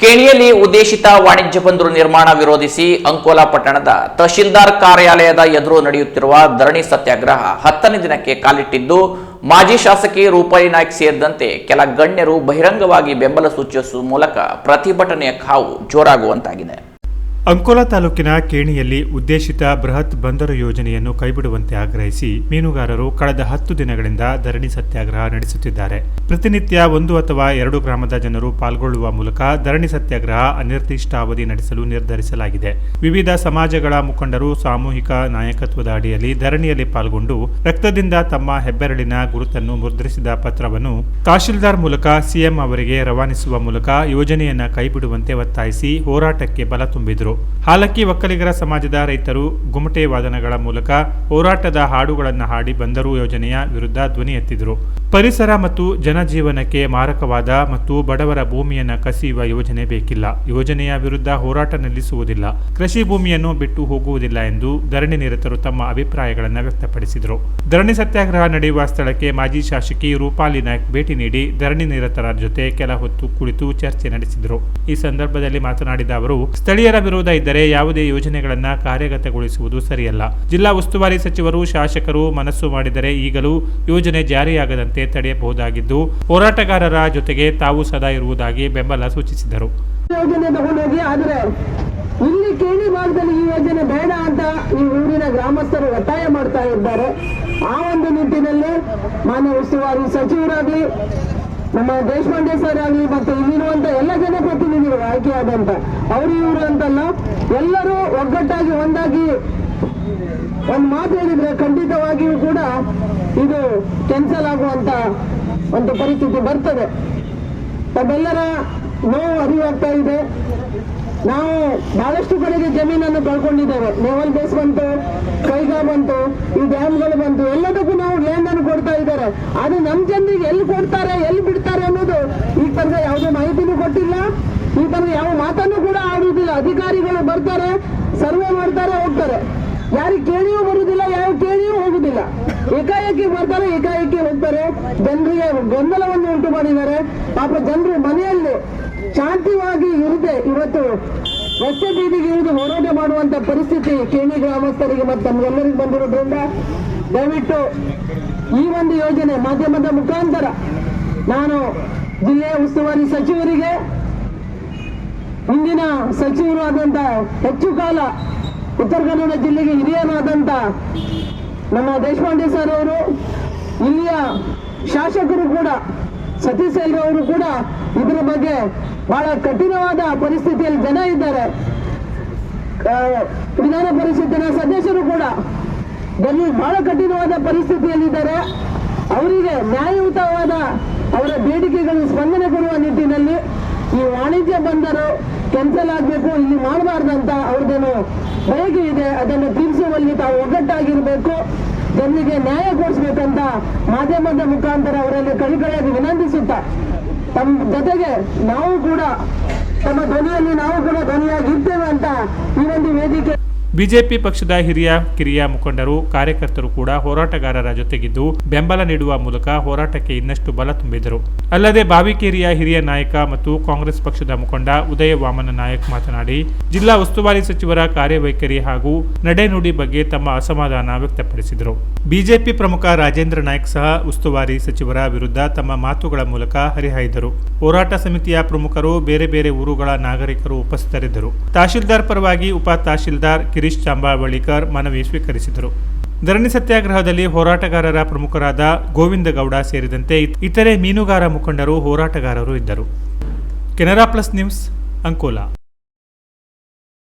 ಕೇಣಿಯಲ್ಲಿ ಉದ್ದೇಶಿತ ವಾಣಿಜ್ಯ ಬಂದರು ನಿರ್ಮಾಣ ವಿರೋಧಿಸಿ ಅಂಕೋಲಾ ಪಟ್ಟಣದ ತಹಶೀಲ್ದಾರ್ ಕಾರ್ಯಾಲಯದ ಎದುರು ನಡೆಯುತ್ತಿರುವ ಧರಣಿ ಸತ್ಯಾಗ್ರಹ ಹತ್ತನೇ ದಿನಕ್ಕೆ ಕಾಲಿಟ್ಟಿದ್ದು, ಮಾಜಿ ಶಾಸಕಿ ರೂಪಾಯಿ ನಾಯ್ಕ್ ಸೇರಿದಂತೆ ಕೆಲ ಗಣ್ಯರು ಬಹಿರಂಗವಾಗಿ ಬೆಂಬಲ ಸೂಚಿಸುವ ಮೂಲಕ ಪ್ರತಿಭಟನೆಯ ಕಾವು ಜೋರಾಗುವಂತಾಗಿದೆ. ಅಂಕೋಲಾ ತಾಲೂಕಿನ ಕೇಣಿಯಲ್ಲಿ ಉದ್ದೇಶಿತ ಬೃಹತ್ ಬಂದರು ಯೋಜನೆಯನ್ನು ಕೈಬಿಡುವಂತೆ ಆಗ್ರಹಿಸಿ ಮೀನುಗಾರರು ಕಳೆದ ಹತ್ತು ದಿನಗಳಿಂದ ಧರಣಿ ಸತ್ಯಾಗ್ರಹ ನಡೆಸುತ್ತಿದ್ದಾರೆ. ಪ್ರತಿನಿತ್ಯ ಒಂದು ಅಥವಾ ಎರಡು ಗ್ರಾಮದ ಜನರು ಪಾಲ್ಗೊಳ್ಳುವ ಮೂಲಕ ಧರಣಿ ಸತ್ಯಾಗ್ರಹ ಅನಿರ್ದಿಷ್ಟಾವಧಿ ನಡೆಸಲು ನಿರ್ಧರಿಸಲಾಗಿದೆ. ವಿವಿಧ ಸಮಾಜಗಳ ಮುಖಂಡರು ಸಾಮೂಹಿಕ ನಾಯಕತ್ವದ ಅಡಿಯಲ್ಲಿ ಧರಣಿಯಲ್ಲಿ ಪಾಲ್ಗೊಂಡು ರಕ್ತದಿಂದ ತಮ್ಮ ಹೆಬ್ಬೆರಳಿನ ಗುರುತನ್ನು ಮುದ್ರಿಸಿದ ಪತ್ರವನ್ನು ತಹಶೀಲ್ದಾರ್ ಮೂಲಕ ಸಿಎಂ ಅವರಿಗೆ ರವಾನಿಸುವ ಮೂಲಕ ಯೋಜನೆಯನ್ನು ಕೈಬಿಡುವಂತೆ ಒತ್ತಾಯಿಸಿ ಹೋರಾಟಕ್ಕೆ ಬಲ ತುಂಬಿದರು. ಹಾಲಕ್ಕಿ ಒಕ್ಕಲಿಗರ ಸಮಾಜದ ರೈತರು ಗುಮಟೆ ವಾದನಗಳ ಮೂಲಕ ಹೋರಾಟದ ಹಾಡುಗಳನ್ನು ಹಾಡಿ ಬಂದರು ಯೋಜನೆಯ ವಿರುದ್ಧ ಧ್ವನಿ ಎತ್ತಿದರು. ಪರಿಸರ ಮತ್ತು ಜನಜೀವನಕ್ಕೆ ಮಾರಕವಾದ ಮತ್ತು ಬಡವರ ಭೂಮಿಯನ್ನು ಕಸಿಯುವ ಯೋಜನೆ ಬೇಕಿಲ್ಲ. ಯೋಜನೆಯ ವಿರುದ್ಧ ಹೋರಾಟ ನಿಲ್ಲಿಸುವುದಿಲ್ಲ. ಕೃಷಿ ಭೂಮಿಯನ್ನು ಬಿಟ್ಟು ಹೋಗುವುದಿಲ್ಲ ಎಂದು ಧರಣಿ ನಿರತರು ತಮ್ಮ ಅಭಿಪ್ರಾಯಗಳನ್ನು ವ್ಯಕ್ತಪಡಿಸಿದರು. ಧರಣಿ ಸತ್ಯಾಗ್ರಹ ನಡೆಯುವ ಸ್ಥಳಕ್ಕೆ ಮಾಜಿ ಶಾಸಕಿ ರೂಪಾಲಿ ನಾಯ್ಕ್ ಭೇಟಿ ನೀಡಿ ಧರಣಿ ನಿರತರ ಜೊತೆ ಕೆಲ ಹೊತ್ತು ಕುಳಿತು ಚರ್ಚೆ ನಡೆಸಿದರು. ಈ ಸಂದರ್ಭದಲ್ಲಿ ಮಾತನಾಡಿದ ಅವರು, ಸ್ಥಳೀಯರ ವಿರೋಧ ಇದ್ದರೆ ಯಾವುದೇ ಯೋಜನೆಗಳನ್ನ ಕಾರ್ಯಗತಗೊಳಿಸುವುದು ಸರಿಯಲ್ಲ. ಜಿಲ್ಲಾ ಉಸ್ತುವಾರಿ ಸಚಿವರು, ಶಾಸಕರು ಮನಸ್ಸು ಮಾಡಿದರೆ ಈಗಲೂ ಯೋಜನೆ ಜಾರಿಯಾಗದಂತೆ ತಡೆಯಬಹುದಾಗಿದ್ದು, ಹೋರಾಟಗಾರರ ಜೊತೆಗೆ ತಾವು ಸದಾ ಇರುವುದಾಗಿ ಬೆಂಬಲ ಸೂಚಿಸಿದರು. ಇಲ್ಲಿ ಕೇಳಿ ಭಾಗದಲ್ಲಿ ಈ ಯೋಜನೆ ಬೇಡ ಅಂತ ಈ ಊರಿನ ಗ್ರಾಮಸ್ಥರು ಒತ್ತಾಯ ಮಾಡ್ತಾ ಇದ್ದಾರೆ. ಆ ಒಂದು ನಿಟ್ಟಿನಲ್ಲಿ ಮಾನ್ಯ ಉಸ್ತುವಾರಿ ಸಚಿವರಾಗಲಿ, ನಮ್ಮ ದೇಶಪಾಂಡೆ ಸರ್ ಆಗ್ಲಿ, ಮತ್ತು ಇಲ್ಲಿರುವಂತಹ ಎಲ್ಲ ಜನಪ್ರತಿನಿಧಿಗಳು ಆಯ್ಕೆಯಾದಂತ ಅವರು ಇವರು ಅಂತಲ್ಲ ಎಲ್ಲರೂ ಒಗ್ಗಟ್ಟಾಗಿ ಒಂದಾಗಿ ಒಂದು ಮಾತು ಹೇಳಿದ್ರೆ ಖಂಡಿತವಾಗಿಯೂ ಕೂಡ ಇದು ಕ್ಯಾನ್ಸಲ್ ಆಗುವಂತ ಒಂದು ಪರಿಸ್ಥಿತಿ ಬರ್ತದೆ. ತಮ್ಮೆಲ್ಲರ ನೋವು ಅರಿವಾಗ್ತಾ ಇದೆ. ನಾವು ಬಹಳಷ್ಟು ಕಡೆಗೆ ಜಮೀನನ್ನು ಕಳ್ಕೊಂಡಿದ್ದೇವೆ. ನೇವಲ್ ಬೇಸ್ ಬಂತು, ಕೈಗಾ ಬಂತು, ಈ ಡ್ಯಾಮ್ಗಳು ಬಂತು, ಎಲ್ಲದಕ್ಕೂ ನಾವು ಲ್ಯಾಂಡ್ ಅನ್ನು ಕೊಡ್ತಾ ಇದ್ದಾರೆ. ಅದು ನಮ್ಮ ಜನರಿಗೆ ಎಲ್ಲಿ ಕೊಡ್ತಾರೆ, ಎಲ್ಲಿ ಬಿಡ್ತಾರೆ ಅನ್ನೋದು ಈ ತನಕ ಯಾವುದೇ ಮಾಹಿತಿನೂ ಕೊಟ್ಟಿಲ್ಲ. ತನಕ ಯಾವ ಮಾತನ್ನು ಕೂಡ ಆಡುವುದಿಲ್ಲ. ಅಧಿಕಾರಿಗಳು ಬರ್ತಾರೆ, ಸರ್ವೆ ಮಾಡ್ತಾರೆ, ಹೋಗ್ತಾರೆ. ಯಾರಿಗೆ ಕೇಳಿಯೂ ಬರುವುದಿಲ್ಲ ಯಾರು ಕೇಳಿಯೂ ಹೋಗುದಿಲ್ಲ ಏಕಾಏಕಿ ಬರ್ತಾರೆ, ಏಕಾಏಕಿ ಹೋಗ್ತಾರೆ. ಜನರಿಗೆ ಗೊಂದಲವನ್ನು ಉಂಟು ಮಾಡಿದ್ದಾರೆ. ಪಾಪ ಜನರು ಮನೆಯಲ್ಲಿ ಶಾಂತಿವಾಗಿ ಇರದೆ ಇವತ್ತು ರಸ್ತೆ ಬೀದಿಗೆ ಇಳಿದು ಹೋರಾಟ ಮಾಡುವಂತ ಪರಿಸ್ಥಿತಿ ಕೇಣಿ ಗ್ರಾಮಸ್ಥರಿಗೆ ಮತ್ತು ನಮ್ಗೆಲ್ಲರಿಗೂ ಬಂದಿರೋದ್ರಿಂದ ದಯವಿಟ್ಟು ಈ ಒಂದು ಯೋಜನೆ ಮಾಧ್ಯಮದ ಮುಖಾಂತರ ನಾನು ಜಿಲ್ಲೆಯ ಉಸ್ತುವಾರಿ ಸಚಿವರಿಗೆ ಹಿಂದಿನ ಸಚಿವರು ಆದಂತ ಹೆಚ್ಚು ಕಾಲ ಉತ್ತರ ಕನ್ನಡ ಜಿಲ್ಲೆಗೆ ಹಿರಿಯರಾದಂತ ನಮ್ಮ ದೇಶಪಾಂಡೆ ಸರ್ ಅವರು, ಇಲ್ಲಿಯ ಶಾಸಕರು ಕೂಡ, ಸತೀಶ್ ಅವರು ಕೂಡ ಇದರ ಬಗ್ಗೆ ಬಹಳ ಕಠಿಣವಾದ ಪರಿಸ್ಥಿತಿಯಲ್ಲಿ ಜನ ಇದ್ದಾರೆ. ವಿಧಾನ ಪರಿಷತ್ತಿನ ಸದಸ್ಯರು ಕೂಡ ದಲ್ಲಿ ಬಹಳ ಕಠಿಣವಾದ ಪರಿಸ್ಥಿತಿಯಲ್ಲಿದ್ದಾರೆ. ಅವರಿಗೆ ನ್ಯಾಯಯುತವಾದ ಅವರ ಬೇಡಿಕೆಗಳು ಸ್ಪಂದನೆ ಕೊಡುವ ನಿಟ್ಟಿನಲ್ಲಿ ಈ ವಾಣಿಜ್ಯ ಬಂದರು. ಕ್ಯಾನ್ಸಲ್ ಆಗ್ಬೇಕು, ಇಲ್ಲಿ ಮಾಡಬಾರ್ದಂತ ಅವ್ರದ್ದೇನು ಬಯಕೆ ಇದೆ. ಅದನ್ನು ತೀರಿಸುವಲ್ಲಿ ತಾವು ಒಗ್ಗಟ್ಟಾಗಿರಬೇಕು. ಜನರಿಗೆ ನ್ಯಾಯ ಕೊಡಿಸ್ಬೇಕಂತ ಮಾಧ್ಯಮದ ಮುಖಾಂತರ ಅವರಲ್ಲಿ ಕಳಿಕಳಿಯಾಗಿ ವಿನಂತಿಸುತ್ತಾ ತಮ್ಮ ಜೊತೆಗೆ ನಾವು ಕೂಡ, ತಮ್ಮ ಧ್ವನಿಯಲ್ಲಿ ನಾವು ಕೂಡ ಧ್ವನಿಯಾಗಿರ್ತೇವೆ ಅಂತ ಈ ಒಂದು ವೇದಿಕೆ ಬಿಜೆಪಿ ಪಕ್ಷದ ಹಿರಿಯ, ಕಿರಿಯ ಮುಖಂಡರು, ಕಾರ್ಯಕರ್ತರು ಕೂಡ ಹೋರಾಟಗಾರರ ಜೊತೆಗಿದ್ದು ಬೆಂಬಲ ನೀಡುವ ಮೂಲಕ ಹೋರಾಟಕ್ಕೆ ಇನ್ನಷ್ಟು ಬಲ ತುಂಬಿದರು ಅಲ್ಲದೆ ಬಾವಿಕೇರಿಯ ಹಿರಿಯ ನಾಯಕ ಮತ್ತು ಕಾಂಗ್ರೆಸ್ ಪಕ್ಷದ ಮುಖಂಡ ಉದಯ ವಾಮನ ನಾಯಕ್ ಮಾತನಾಡಿ, ಜಿಲ್ಲಾ ಉಸ್ತುವಾರಿ ಸಚಿವರ ಕಾರ್ಯವೈಖರಿ ಹಾಗೂ ನಡೆನುಡಿ ಬಗ್ಗೆ ತಮ್ಮ ಅಸಮಾಧಾನ ವ್ಯಕ್ತಪಡಿಸಿದರು. ಬಿಜೆಪಿ ಪ್ರಮುಖ ರಾಜೇಂದ್ರ ನಾಯಕ್ ಸಹ ಉಸ್ತುವಾರಿ ಸಚಿವರ ವಿರುದ್ಧ ತಮ್ಮ ಮಾತುಗಳ ಮೂಲಕ ಹರಿಹಾಯ್ದರು. ಹೋರಾಟ ಸಮಿತಿಯ ಪ್ರಮುಖರು ಬೇರೆ ಬೇರೆ ಊರುಗಳ ನಾಗರಿಕರು ಉಪಸ್ಥಿತರಿದ್ದರು. ತಹಶೀಲ್ದಾರ್ ಪರವಾಗಿ ಉಪ ತಹಶೀಲ್ದಾರ್ ಗಿರೀಶ್ ಚಾಂಬಾವಳಿಕರ್ ಮನವಿ ಸ್ವೀಕರಿಸಿದರು. ಧರಣಿ ಸತ್ಯಾಗ್ರಹದಲ್ಲಿ ಹೋರಾಟಗಾರರ ಪ್ರಮುಖರಾದ ಗೋವಿಂದ ಗೌಡ ಸೇರಿದಂತೆ ಇತರೆ ಮೀನುಗಾರ ಮುಖಂಡರು ಹೋರಾಟಗಾರರು ಇದ್ದರು. Canara plus news Ankola.